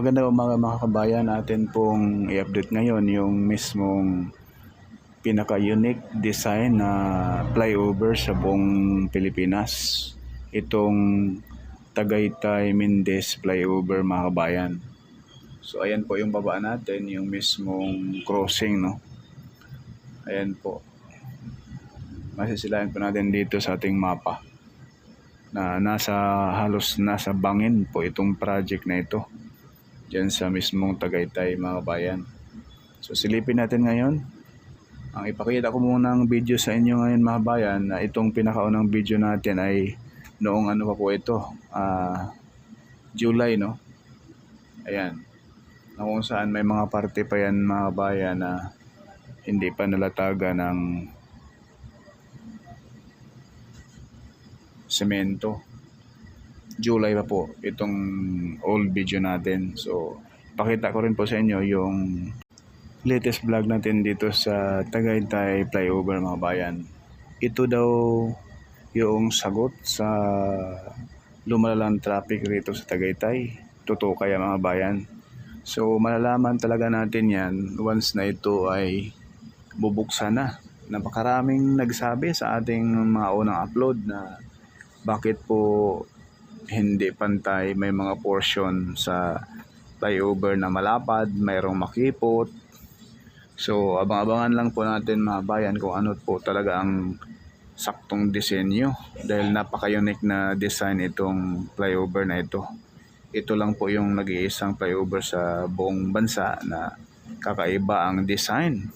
maganda mga mga kabayan natin pong i-update ngayon yung mismong pinaka-unique design na flyover sa buong Pilipinas. Itong Tagaytay Mendez flyover mga kabayan. So ayan po yung baba natin, yung mismong crossing no. Ayan po. Masisilayan po natin dito sa ating mapa na nasa halos nasa bangin po itong project na ito dyan sa mismong Tagaytay mga bayan. So silipin natin ngayon. Ang ipakita ko muna ng video sa inyo ngayon mga bayan na itong pinakaunang video natin ay noong ano pa po ito, ah, July no. Ayan. Na kung saan may mga parte pa yan mga bayan na hindi pa nalataga ng semento. July pa po itong old video natin. So, pakita ko rin po sa inyo yung latest vlog natin dito sa Tagaytay Flyover mga bayan. Ito daw yung sagot sa lumalalang traffic rito sa Tagaytay. Totoo kaya mga bayan. So, malalaman talaga natin yan once na ito ay bubuksan na. Napakaraming nagsabi sa ating mga unang upload na bakit po hindi pantay may mga portion sa flyover na malapad, mayroong makipot. So, abang-abangan lang po natin mga bayan kung ano po talaga ang saktong disenyo dahil napaka-unique na design itong flyover na ito. Ito lang po yung nag-iisang flyover sa buong bansa na kakaiba ang design.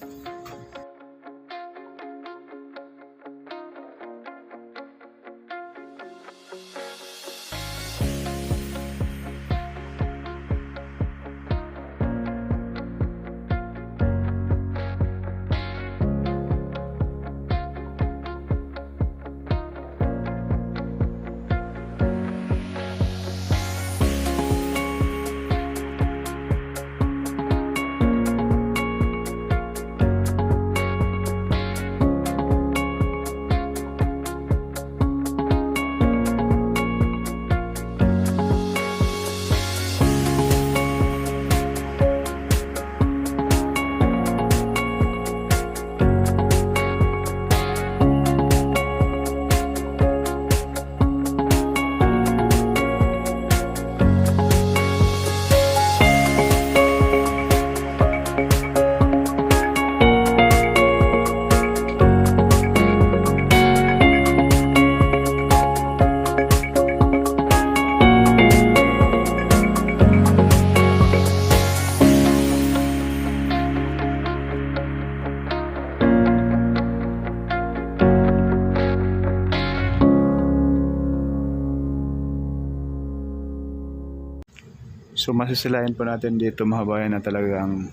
So masisilayan po natin dito mga bayan na talagang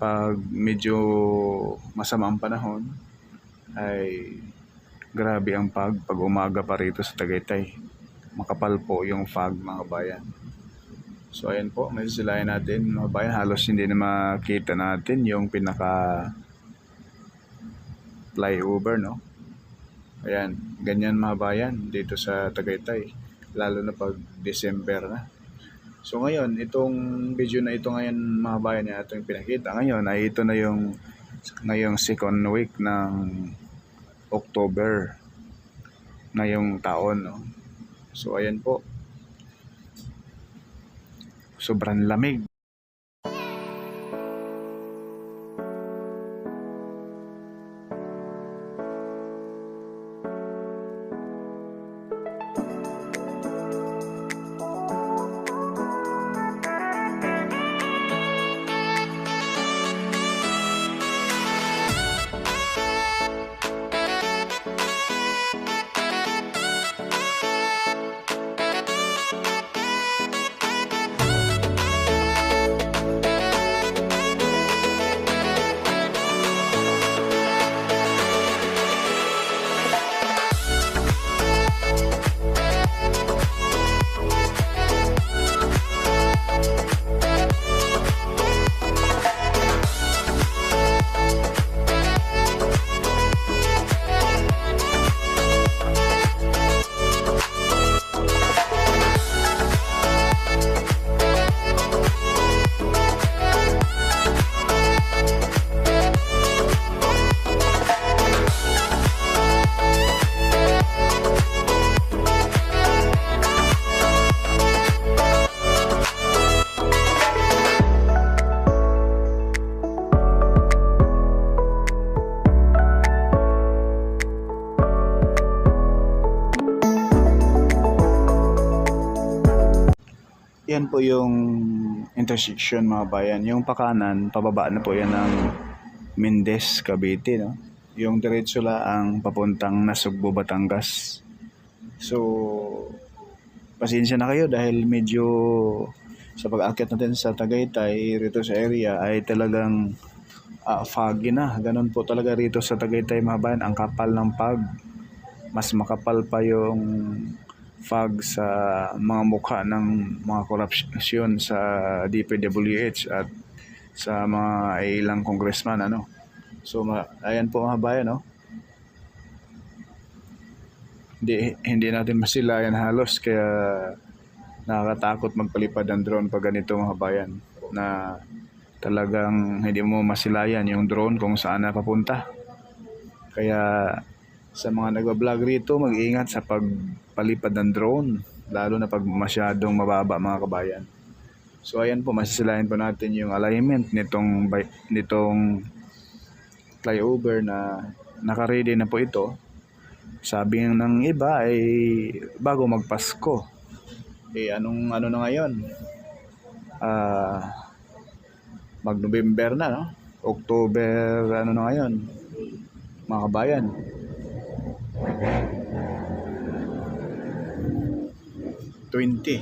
pag medyo masama ang panahon ay grabe ang pag pag umaga pa rito sa Tagaytay. Makapal po yung fog mga bayan. So ayan po, masisilayan natin mga bayan. Halos hindi na makita natin yung pinaka flyover no. Ayan, ganyan mga bayan dito sa Tagaytay lalo na pag December na. So ngayon, itong video na ito ngayon mga bayan na ating pinakita ngayon ay ito na yung ngayong second week ng October ngayong taon. No? So ayan po. Sobrang lamig. Ayan po yung intersection mga bayan. Yung pakanan, pababa na po yan ng Mendez, Cavite. No? Yung diretso ang papuntang Nasugbo, Batangas. So, pasensya na kayo dahil medyo sa pag-akyat natin sa Tagaytay rito sa area ay talagang ah, foggy na. Ganun po talaga rito sa Tagaytay mga bayan. Ang kapal ng fog. Mas makapal pa yung fog sa mga mukha ng mga korupsyon sa DPWH at sa mga ilang congressman ano. So ayan po mga bayan no. Hindi, hindi natin masilayan halos kaya nakakatakot magpalipad ng drone pag ganito mga bayan na talagang hindi mo masilayan yung drone kung saan na papunta. Kaya sa mga nagbablog rito, mag-ingat sa pagpalipad ng drone, lalo na pag masyadong mababa mga kabayan. So ayan po, masisilayan po natin yung alignment nitong nitong flyover na naka-ready na po ito. Sabi ng iba ay bago magpasko. Eh anong ano na ngayon? Ah mag-November na, no? October, ano na ngayon? Mga kabayan. Twenty.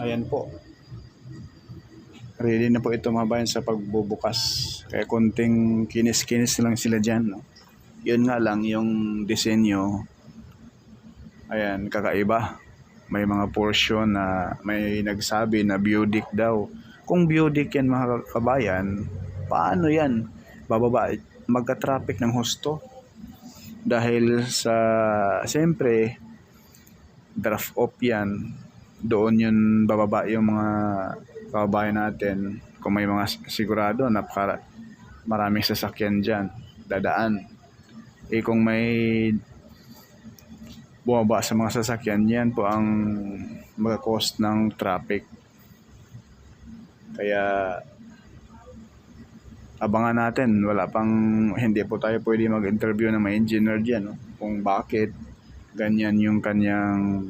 Ayan po. Ready na po ito mga bayan sa pagbubukas. Kaya konting kinis-kinis lang sila dyan. No? Yun nga lang yung disenyo. Ayan, kakaiba may mga portion na may nagsabi na biodic daw. Kung biodic yan mga kabayan, paano yan? Bababa, magka-traffic ng husto. Dahil sa, siyempre, draft off yan. Doon yun bababa yung mga kababayan natin. Kung may mga sigurado, napaka maraming sasakyan dyan, dadaan. Eh kung may bumaba sa mga sasakyan, yan po ang mag-cost ng traffic. Kaya abangan natin, wala pang hindi po tayo pwede mag-interview ng mga engineer diyan no? kung bakit ganyan yung kanyang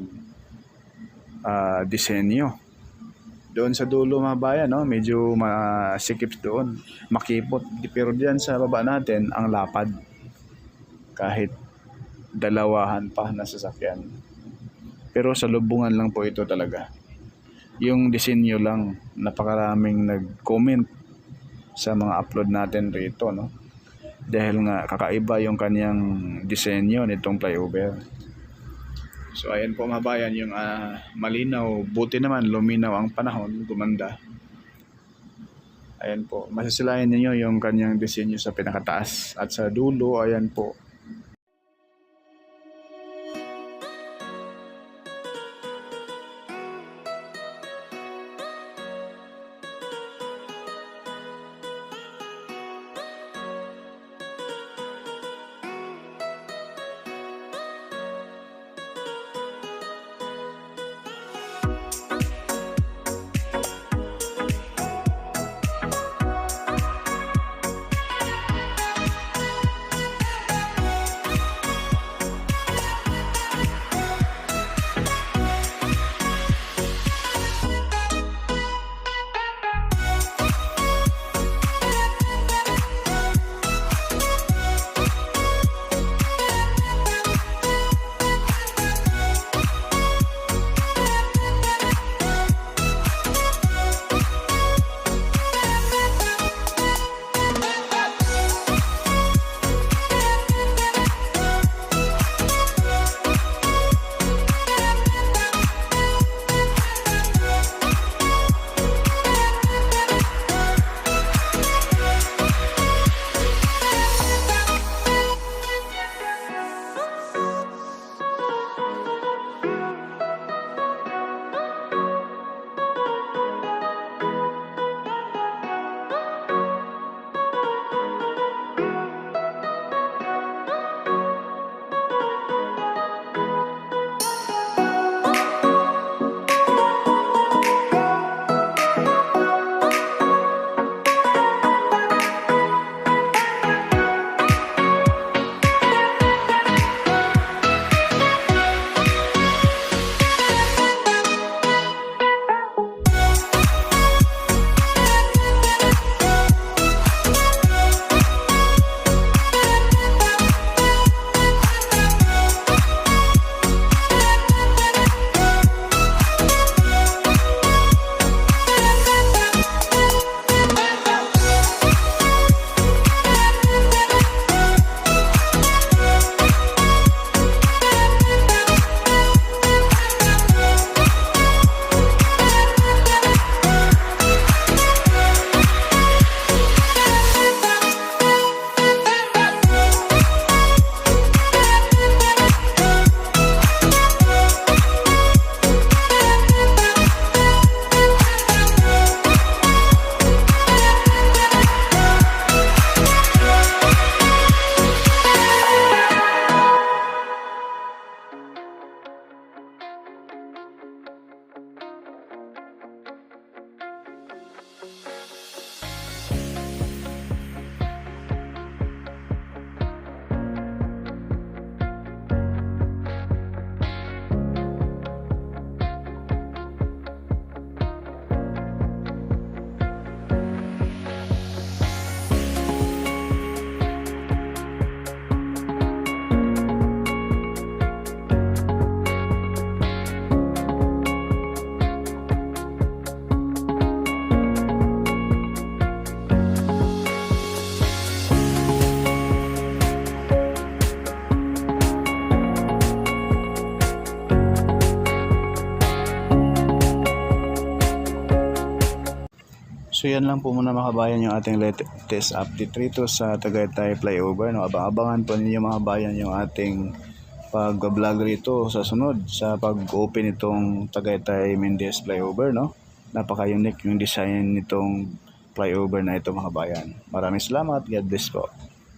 ah, disenyo. Doon sa dulo mga bayan, no? medyo masikip doon, makipot. Pero diyan sa baba natin, ang lapad. Kahit dalawahan pa na sasakyan. Pero sa lubungan lang po ito talaga. Yung disenyo lang, napakaraming nag-comment sa mga upload natin rito, no? Dahil nga kakaiba yung kanyang disenyo nitong flyover. So ayan po mga bayan, yung ah, malinaw, buti naman luminaw ang panahon, gumanda. Ayan po, masasilayan ninyo yung kanyang disenyo sa pinakataas. At sa dulo, ayan po, So yan lang po muna mga kabayan yung ating latest update rito sa Tagaytay Flyover. No? Abang-abangan po ninyo mga kabayan yung ating pag-vlog rito sa sunod sa pag-open itong Tagaytay Mendes Flyover. No? Napaka-unique yung design nitong flyover na ito mga kabayan. Maraming salamat. God bless po.